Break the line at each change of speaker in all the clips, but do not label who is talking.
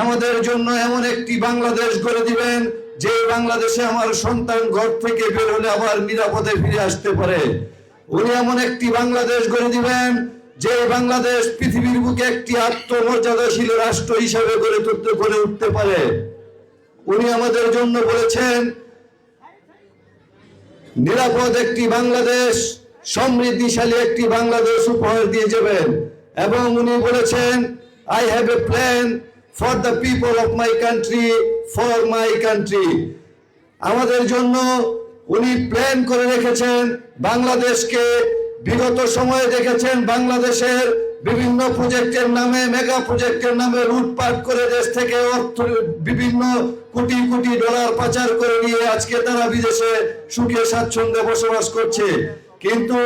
আমাদের জন্য এমন একটি বাংলাদেশ গড়ে দিবেন, যে বাংলাদেশে আমার সন্তান ঘর থেকে বের হলে আবার নিরাপদে ফিরে আসতে পারে। উনি এমন একটি বাংলাদেশ গড়ে দিবেন, যে বাংলাদেশ পৃথিবীর বুকে একটি আত্মমর্যাদাশীল রাষ্ট্র হিসাবে গড়ে তুলতে, গড়ে উঠতে পারে। উনি আমাদের জন্য বলেছেন, নিরাপদ একটি বাংলাদেশ, সমৃদ্ধিশালী একটি বাংলাদেশ উপহার দিয়ে যাবেন। এবং উনি বলেছেন I have a plan for the people of my country for my country আমাদের জন্য উনি প্ল্যান করে রেখেছেন বাংলাদেশকে। বিগত সময়ে দেখেছেন বাংলাদেশের বিভিন্ন প্রজেক্টের নামে মেগা প্রজেক্টের নামে লুটপাট করে দেশ থেকে অর্থ, বিভিন্ন কোটি কোটি ডলার পাচার করে নিয়ে আজকে তারা বিদেশে সুখে স্বাচ্ছন্দ্যে বসবাস করছে। কিন্তু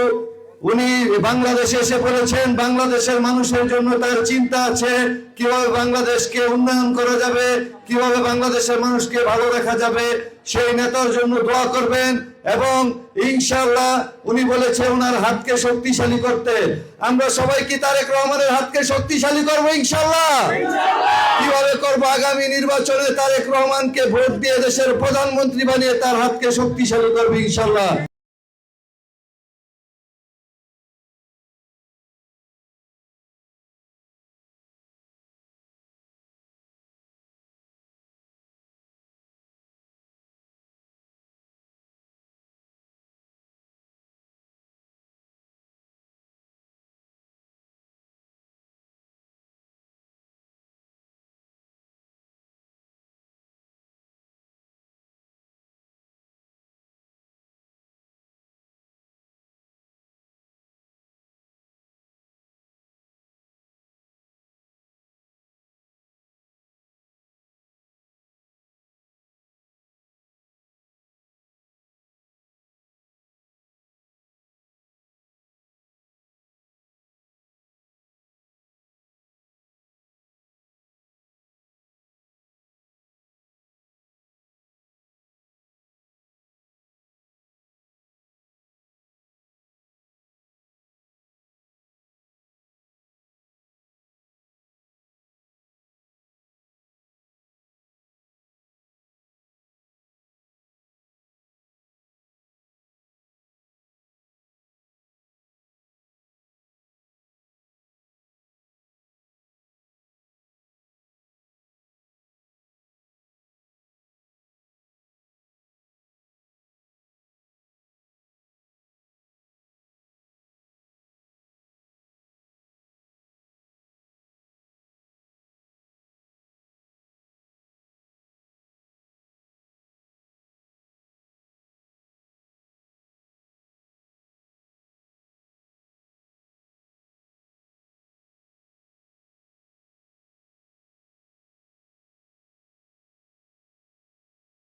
উনি বাংলাদেশে এসে বলেছেন বাংলাদেশের মানুষের জন্য তার চিন্তা আছে কীভাবে বাংলাদেশকে উন্নয়ন করা যাবে কীভাবে বাংলাদেশের মানুষকে ভালো রাখা যাবে সেই নেতার জন্য দোয়া করবেন এবং ইনশাআল্লাহ উনি বলেছে ওনার হাতকে শক্তিশালী করতে। আমরা সবাই কি তারেক রহমানের হাতকে শক্তিশালী করব ইনশাল্লাহ কীভাবে করব? আগামী নির্বাচনে তারেক রহমানকে ভোট দিয়ে দেশের প্রধানমন্ত্রী বানিয়ে তার হাতকে শক্তিশালী করব ইনশাআল্লাহ।